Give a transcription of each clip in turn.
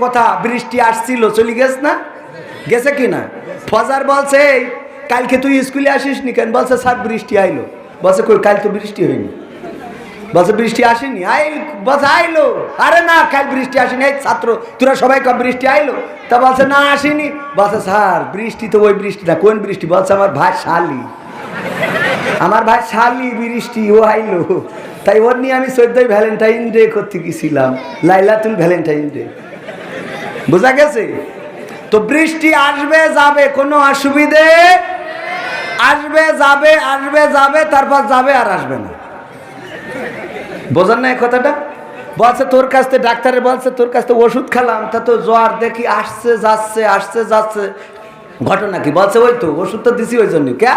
কথা বৃষ্টি আসছিল চলে গেছ না? গেছে কি না? ফজার বলছে "এই, কালকে তুই স্কুলে আসিস নি কেন? বলছে স্যার বৃষ্টি আইলো। বলছে কই কাল তো বৃষ্টি হয়নি? বলছে বৃষ্টি আসেনি। আই বলছে আইলো। আরে না কাল বৃষ্টি আসেনি। এই ছাত্র তোরা সবাই কব বৃষ্টি আইলো? তা বলছে না আসেনি। বলছে স্যার বৃষ্টি তো ওই বৃষ্টি না। কোন বৃষ্টি? বলছে আমার ভাই শালি। আমার ভাই শালি বৃষ্টি ও আইলো। তাই ওর নিয়ে আমি চোদ্দই ভ্যালেন্টাইন ডে করতে গেছিলাম লাইলাতুল ভ্যালেন্টাইন ডে। বোঝা গেছে? তো বৃষ্টি আসবে, যাবে, কোনো অসুবিধে আসবে, যাবে আসবে, যাবে, তারপর যাবে আর আসবে না। বোঝার না কথাটা? বলছে, তোর কাছ থেকে ডাক্তারে বলছে, তোর কাছ থেকে ওষুধ খেলাম, তা তো জ্বর দেখি আসছে, যাচ্ছে আসছে, যাচ্ছে। ঘটনা কি? বলছে, ওই তো, ওষুধ তো দিছি ওই জন্য। কে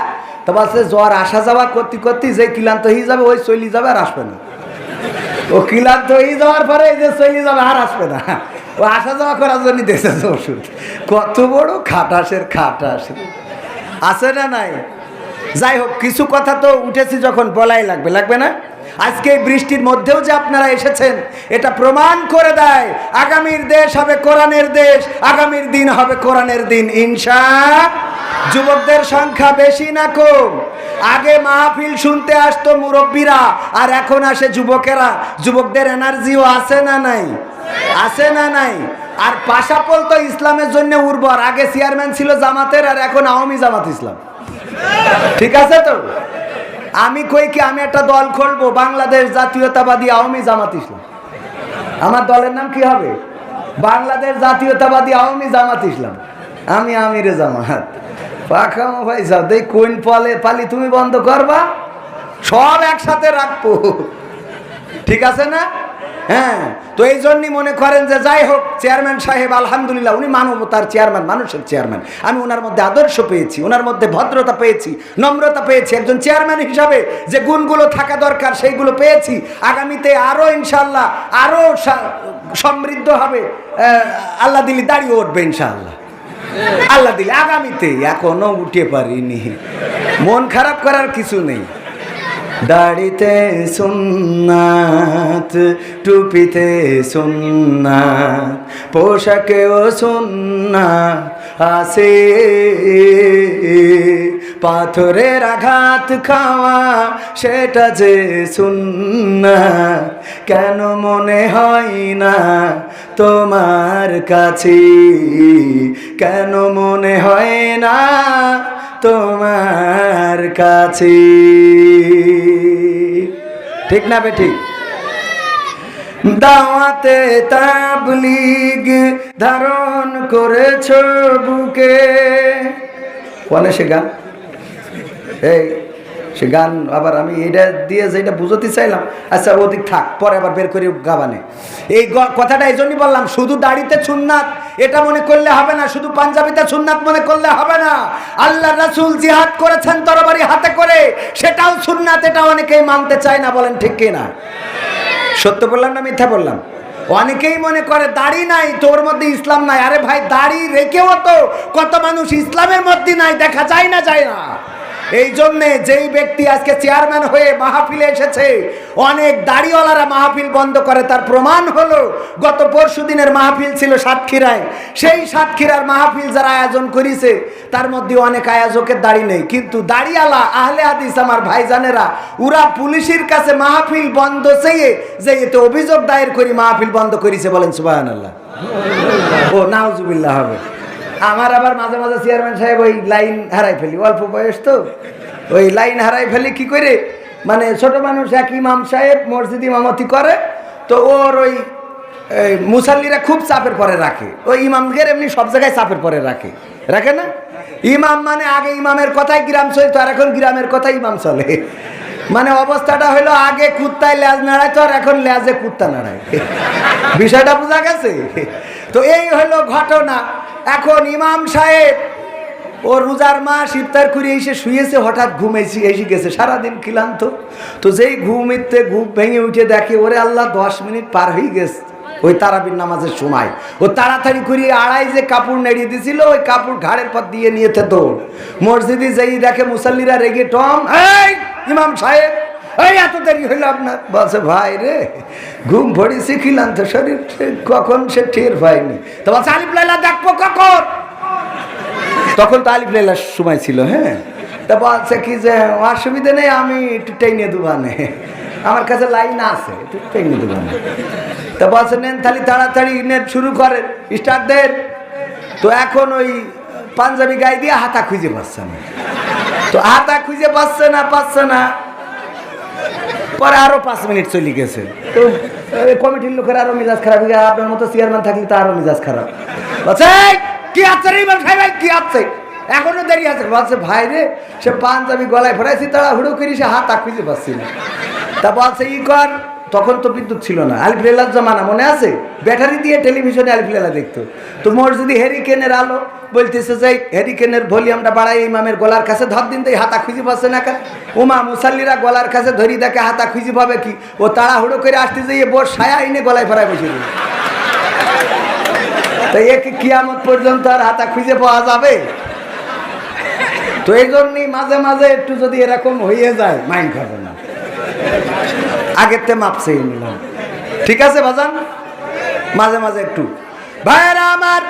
তো বলছে, জ্বর আসা যাওয়া করতে করতে যে ক্লান্ত হয়ে যাবে, ওই চলি যাবে আর আসবে না। ও ক্লান্ত হয়ে যাওয়ার পরে এই যে চলে যাবে, আর আসবে না। ও আসা যাওয়া করার জন্য দিয়েছে ওষুধ। কত বড় খাটাসের খাটাস। আছে না নাই? যাই হোক, কিছু কথা তো উঠেছি যখন বলাই লাগবে লাগবে না? আজকে এই বৃষ্টির মধ্যেও যে আপনারা এসেছেন, এটা প্রমাণ করে দেয়, আগামীর দেশ হবে কোরআনের দেশ, আগামীর দিন হবে কোরআনের দিন, ইনশা যুবকদের সংখ্যা বেশি না কম। আগে মাহফিল শুনতে আসতো মুরব্বীরা, আর এখন আসে যুবকেরা। যুবকদের এনার্জিও আছে না নাই? আছে না নাই? আর পাশাপল তো ইসলামের জন্য উর্বর। আগে চেয়ারম্যান ছিল জামাতের, আর এখন আওয়ামী জামাত ইসলাম। ঠিক আছে তো? আমি কই কি, আমি একটা দল খুলবো, বাংলাদেশ জাতীয়তাবাদী আওয়ামী জামাত ইসলাম। আমার দলের নাম কি হবে? বাংলাদেশ জাতীয়তাবাদী আওয়ামী জামাত ইসলাম। আমি আমিরে জামাত। পাখামো ভাই যাও দেখ কোন পালে পালি তুমি বন্ধ করবা? সব একসাথে রাখব। ঠিক আছে না? হ্যাঁ তো এই জন্যই মনে করেন যে যাই হোক, চেয়ারম্যান সাহেব, আলহামদুলিল্লাহ, উনি মানবতার চেয়ারম্যান, মানুষের চেয়ারম্যান। আমি ওনার মধ্যে আদর্শ পেয়েছি ওনার মধ্যে ভদ্রতা পেয়েছি, নম্রতা পেয়েছি, একজন চেয়ারম্যান হিসাবে যে গুণগুলো থাকা দরকার, সেইগুলো পেয়েছি। আগামীতে আরও ইনশাল্লাহ আরও সমৃদ্ধ হবে আল্লাহ দিলি দাঁড়িয়ে উঠবে ইনশাআল্লাহ। আল্লাহ দিলে আগামীতে এখনও উঠে পারিনি। মন খারাপ করার কিছু নেই। দাড়িতে সুন্নাত, টুপিতে সুন্নাত, পোশাকেও সুন্নাত আসে পাথরের আঘাত খাওয়া, সেটা যে সুন্নাত কেন মনে হয় না তোমার কাছে? কেন মনে হয় না তোমার কাছে? ঠিক না বে ঠিক দাওয়াতে তাবলিগ ধারণ করেছ বুকে। বলে সে গান? এই, সে গান আবার আমি এটা দিয়ে যেটা বুঝতে চাইলাম আচ্ছা ওদিক থাক, পরে আবার বের করে গাবানে। এই কথাটা এই জন্যই বললাম, শুধু দাড়িতে সুন্নাত, এটা মনে করলে হবে না, শুধু পাঞ্জাবিতে সুন্নাত মনে করলে হবে না। আল্লাহ রাসূল জিহাদ করেছেন তরবারি হাতে করে, সেটাও সুন্নাত, এটা অনেকেই মানতে চায় না, বলেন ঠিক কিনা? সত্য বললাম না মিথ্যা বললাম? অনেকেই মনে করে, দাড়ি নাই, তোর মধ্যে ইসলাম নাই। আরে ভাই, দাড়ি রেখেও তো কত মানুষ ইসলামের মধ্যে নাই, দেখা যায় না যায় না। এই জন্যে যেই ব্যক্তি আজকে চেয়ারম্যান হয়ে মাহফিলে এসেছে, অনেক দাড়িওয়ালারা মাহফিল বন্ধ করে। তার প্রমাণ হলো, গত পরশু দিনের মাহফিল ছিল সাতক্ষীরায়। সেই সাতক্ষীরার মাহফিল যারা আয়োজন করেছে, তার মধ্যে অনেক আয়োজকের দাড়ি নেই। কিন্তু দাড়িওয়ালা, আহলে হাদিস আমার ভাইজানেরা, ওরা পুলিশের কাছে মাহফিল বন্ধ চেয়ে যে এতে অভিযোগ দায়ের করি মাহফিল বন্ধ করেছে বলেন সুবাহ আল্লাহ ও, নাউজুবিল্লাহ হবে। আমার আবার মাঝে মাঝে চেয়ারম্যান সাহেব ওই লাইন হারাই ফেলি। অল্প বয়স তো। ওই লাইন হারাই ফেলি কি করে? মানে ছোট মানুষ এক ইমাম সাহেব মসজিদ ইমামতি করে, তো ওর ওই মুসাল্লিরা খুব চাপের পরে রাখে। ওই ইমামদের এমনি সব জায়গায় চাপের পরে রাখে। রাখে না? ইমাম মানে আগে ইমামের কথাই গ্রাম চলতো আর এখন গ্রামের কথাই ইমাম চলে। মানে অবস্থাটা হলো আগে কুত্তায় ল্যাজ নাড়াইতো আর এখন ল্যাজে কুত্তা নাড়ায়। বিষয়টা বোঝা গেছে? তো এই হলো ঘটনা। এখন ইমাম সাহেব, ও রোজার মাস ইফতার করে এসে শুয়েছে, হঠাৎ ঘুমেছি এসে গেছে। সারাদিন ক্লান্ত। তো যেই ঘুমিতে ঘুম ভেঙে উঠে দেখে, ওরে আল্লাহ, দশ মিনিট পার হয়ে গেছে ওই তারাবির নামাজের সময়। ও তাড়াতাড়ি করিয়ে আড়াই যে কাপড় নেড়িয়ে দিছিল, ওই কাপড় ঘাড়ের পর দিয়ে নিয়েছে দৌড়। মসজিদে যেই দেখে মুসল্লিরা রেগে টম এই, ইমাম সাহেব ওই এত দেরি হইল আপনার। বলছে, ভাই রে, ঘুম ভরি শিখিলাম তো শরীর কখন সে টের পায়নি? তো বলছে, আলিফ লাইলা, দেখব কখন? তখন তো আলিফ লাইলার সময় ছিল হ্যাঁ? তা বলছে কি যে, অসুবিধা নেই, আমি একটু টেনে দুবানে আমার কাছে লাইন আছে, একটু টেনে দুবানে তা বলছে, নেন তাহলে তাড়াতাড়ি নেট শুরু করেন, স্টার্ট দেন। তো এখন ওই পাঞ্জাবি গায়ে দিয়ে হাতা খুঁজে পাচ্ছে না। তো হাতা খুঁজে পাচ্ছে না পাচ্ছে না। পরে আরও পাঁচ মিনিট চলে গেছে। তো কমিটির লোকের আরও মেজাজ খারাপ আপনার মতো চেয়ারম্যান থাকলে তো আরও মেজাজ খারাপ। বলছে "এই, কি আছে রে ভাই ভাই কি আছে? এখনও দেরি আছে। বলছে ভাই রে সে পাঞ্জাবি গলায় ফেরাইছি তারা হুড়ো করি সে হাত খুঁজে পাচ্ছি না। তা বলছে ই কর তখন তো বিদ্যুৎ ছিল না। আলিফ লেলার জমানা মনে আছে? ব্যাটারি দিয়ে টেলিভিশনে আলিফ লেলা দেখতো। তো মসজিদে হেরিকেনের আলো বলতেছে যে হেরিকেনের ভলিউমটা বাড়াই, ইমামের গলার কাছে ধর দিন তো হাতা খুঁজে পাচ্ছে না কেন? উমা মুসাল্লিরা গলার কাছে ধরি দেখে হাতা খুঁজে পাবে কি? ও তাড়াহুড়ো করে আসতে যেয়ে বোর সায়া এনে গলায় ফেরায় বসে দিল তো একে কিয়ামত পর্যন্ত আর হাতা খুঁজে পাওয়া যাবে? তো এই জন্যই মাঝে মাঝে একটু যদি এরকম হয়ে যায়, মাইন্ড খাবে না। আগের তে মাপ নিলাম। ঠিক আছে বাজান মাঝে মাঝে একটু। ভাইরা আমার